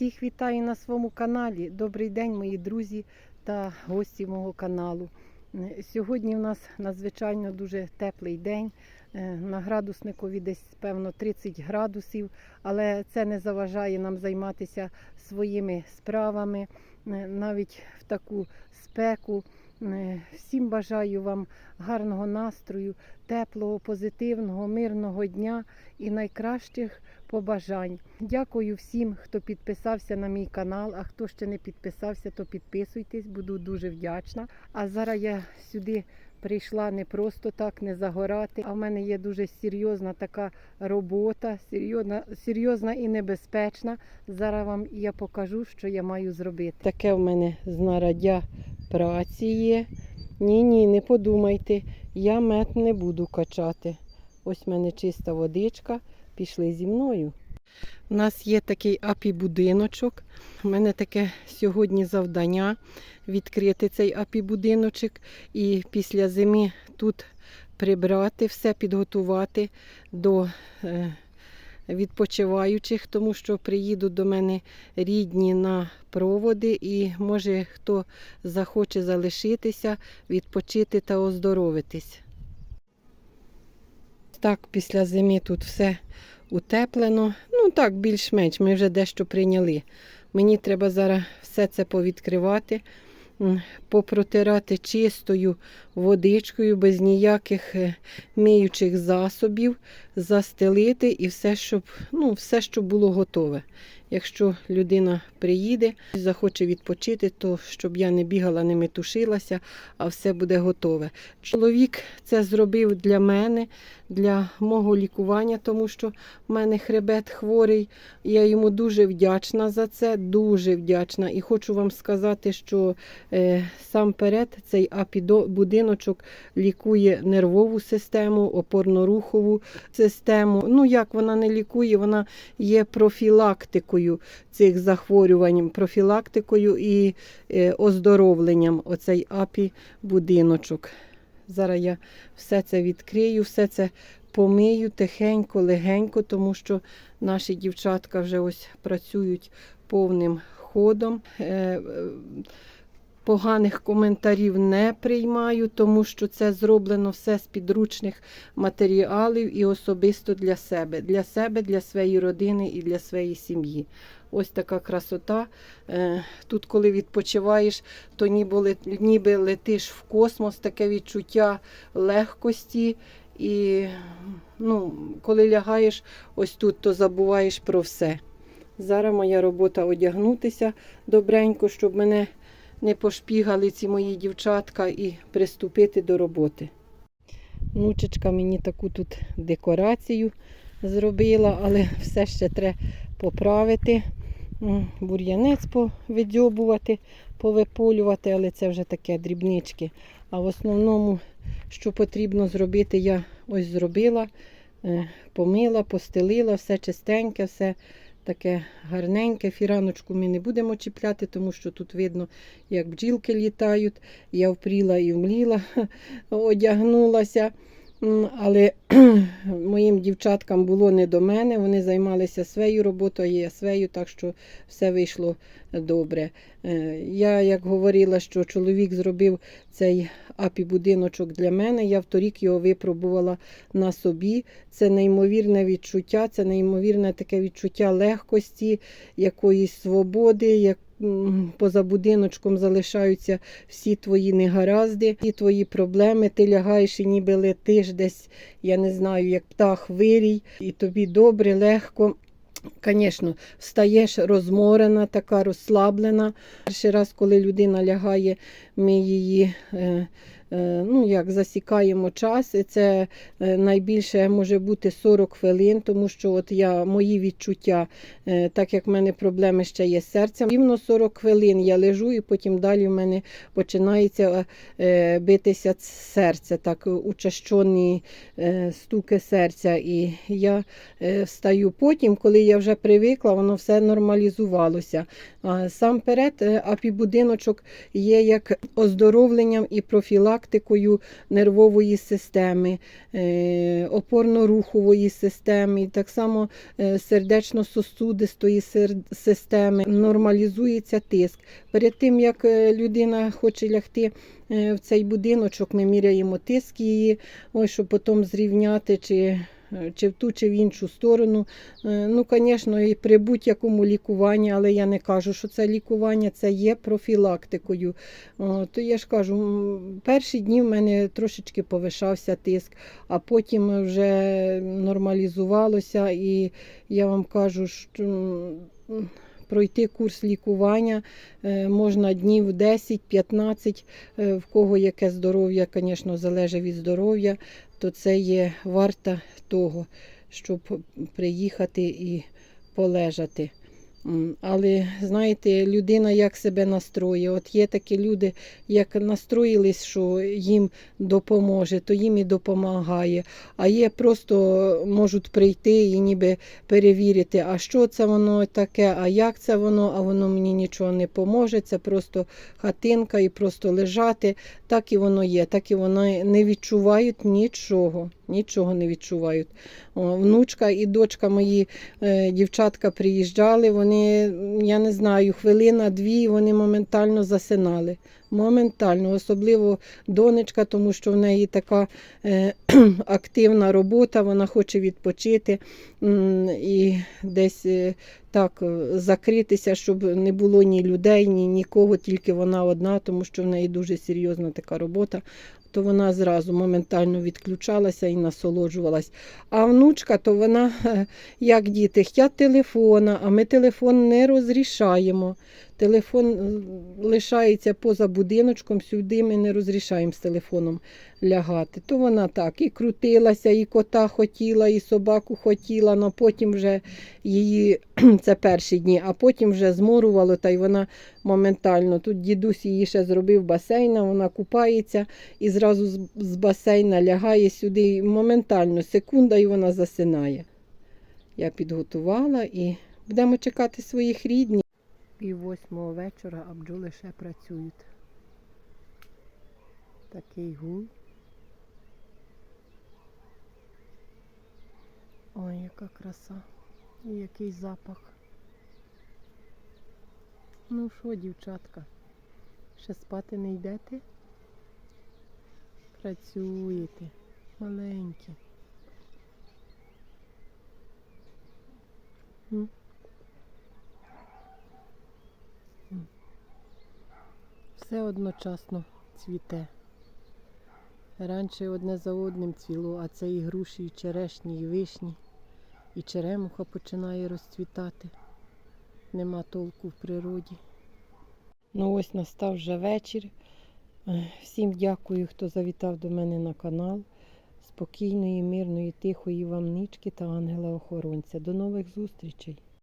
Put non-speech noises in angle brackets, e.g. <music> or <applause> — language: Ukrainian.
Всіх вітаю на своєму каналі. Добрий день, мої друзі та гості мого каналу. Е, Сьогодні у нас надзвичайно дуже теплий день. Е, На градусникові десь певно 30 градусів, але це не заважає нам займатися своїми справами е, навіть в таку спеку. Всім бажаю вам гарного настрою, теплого, позитивного, мирного дня і найкращих побажань. Дякую всім, хто підписався на мій канал. А хто ще не підписався, то підписуйтесь, буду дуже вдячна. А зараз я сюди прийшла не просто так, не загорати. А в мене є дуже серйозна така робота, серйозна, серйозна і небезпечна. Зараз вам я покажу, що я маю зробити. Таке в мене знараддя праці є. Ні, ні, не подумайте, я мед не буду качати. Ось в мене чиста водичка. Пішли зі мною. У нас є такий апі-будиночок. У мене таке сьогодні завдання відкрити цей апі-будиночок і після зими тут прибрати все, підготувати до е, відпочиваючих, тому що приїдуть до мене рідні на проводи, і може хто захоче залишитися, відпочити та оздоровитись. Так, після зими тут все утеплено. Ну так, більш-менш, ми вже дещо прийняли. Мені треба зараз все це повідкривати, попротирати чистою водичкою, без ніяких е, миючих засобів, застелити і все, щоб, ну, все, щоб було готове. Якщо людина приїде захоче відпочити, то щоб я не бігала, не метушилася, а все буде готове. Чоловік це зробив для мене, для мого лікування, тому що в мене хребет хворий. Я йому дуже вдячна за це, дуже вдячна. І хочу вам сказати, що е, сам перед цей апідо-будиночок лікує нервову систему, опорно-рухову систему. Ну як вона не лікує, вона є профілактикою цих захворювань, профілактикою і е, оздоровленням оцей апі-будиночок. Зараз я все це відкрию, все це помию тихенько, легенько, тому що наші дівчатка вже ось працюють повним ходом. Поганих коментарів не приймаю, тому що це зроблено все з підручних матеріалів і особисто для себе, для себе, для своєї родини і для своєї сім'ї. Ось така красота. Е, Тут, коли відпочиваєш, то ніби летиш в космос, таке відчуття легкості. І ну, коли лягаєш ось тут, то забуваєш про все. Зараз моя робота одягнутися добренько, щоб мене не пошпігали ці мої дівчатка і приступити до роботи. Внучечка мені таку тут декорацію зробила, але все ще треба поправити. Бур'янець повидьобувати, повиполювати, але це вже таке дрібнички. А в основному, що потрібно зробити, я ось зробила, Е, помила, постелила, все чистеньке, все таке гарненьке. Фіраночку ми не будемо чіпляти, тому що тут видно, як бджілки літають. Я впріла і вмліла, <laughs> одягнулася. Але <clears throat> моїм дівчаткам було не до мене. Вони займалися своєю роботою, я своєю, так що все вийшло добре. Е, Я як говорила, що чоловік зробив цей апі-будиночок для мене. Я вторік його випробувала на собі. Це неймовірне відчуття, це неймовірне таке відчуття легкості, якоїсь свободи. як Поза будиночком залишаються всі твої негаразди, всі твої проблеми. Ти лягаєш і ніби летиш десь, я не знаю, як птах вирій, і тобі добре, легко. Звісно, встаєш розморена, така розслаблена. Перший раз, коли людина лягає, ми її е, ну, як засікаємо час. Це е, найбільше може бути 40 хвилин, тому що от я, мої відчуття, е, так як в мене проблеми ще є з серцем, рівно 40 хвилин я лежу, і потім далі в мене починається е, битися серце, так учащені е, стуки серця. І я е, встаю потім, коли я вже привикла, воно все нормалізувалося. Сам перед е, апібудиночок є як оздоровленням і профілактикою профілактикою нервової системи, е, опорно-рухової системи, так само е, сердечно-сосудистої системи. Нормалізується тиск. Перед тим, як е, людина хоче лягти в цей будиночок, ми міряємо тиск її, ось, щоб потім зрівняти, чи, чи в ту, чи в іншу сторону. Е, Ну, звісно, і при будь-якому лікуванні, але я не кажу, що це лікування, це є профілактикою. То я ж кажу, перші дні в мене трошечки повишався тиск, а потім вже нормалізувалося, і я вам кажу, що пройти курс лікування е, можна днів 10-15, е, в кого яке здоров'я, звісно, залежить від здоров'я, то це є варта того, щоб приїхати і полежати. Але знаєте, людина як себе настроює. От є такі люди, як настроїлись, що їм допоможе, то їм і допомагає. А є просто можуть прийти і ніби перевірити, а що це воно таке, а як це воно, а воно мені нічого не поможе. Це просто хатинка і просто лежати. Так і воно є, так і вони не відчувають нічого. Нічого не відчувають. Внучка і дочка мої е, дівчатка приїжджали, вони, я не знаю, хвилина-дві, вони моментально засинали. Моментально, особливо донечка, тому що в неї така е, <clears throat> активна робота, вона хоче відпочити і десь е, так е, закритися, щоб не було ні людей, ні нікого, тільки вона одна, тому що в неї дуже серйозна така робота. То вона зразу моментально відключалася і насолоджувалась. А внучка, то вона, <laughs> як діти, хтять телефона, а ми телефон не розрішаємо. Телефон е, лишається поза будиночком, сюди ми не розрішаємо з телефоном лягати. То вона так і крутилася, і кота хотіла, і собаку хотіла, але потім вже її, <clears throat> це перші дні, а потім вже зморувало, та й вона моментально. Тут дідусь її ще зробив басейна, вона купається і зразу з, басейна лягає сюди. і Моментально, секунда, і вона засинає. Я підготувала і будемо чекати своїх рідних. Пів восьмого вечора, а ще працюють. Такий гул. Ой, яка краса. І який запах. Ну що, дівчатка, ще спати не йдете? Працюєте. Маленькі. Все одночасно цвіте. Раніше одне за одним цвіло, а це і груші, і черешні, і вишні, і черемуха починає розцвітати. Нема толку в природі. Ну ось настав вже вечір. Е, Всім дякую, хто завітав до мене на канал. Спокійної, мирної, тихої вам нічки та ангела-охоронця. До нових зустрічей!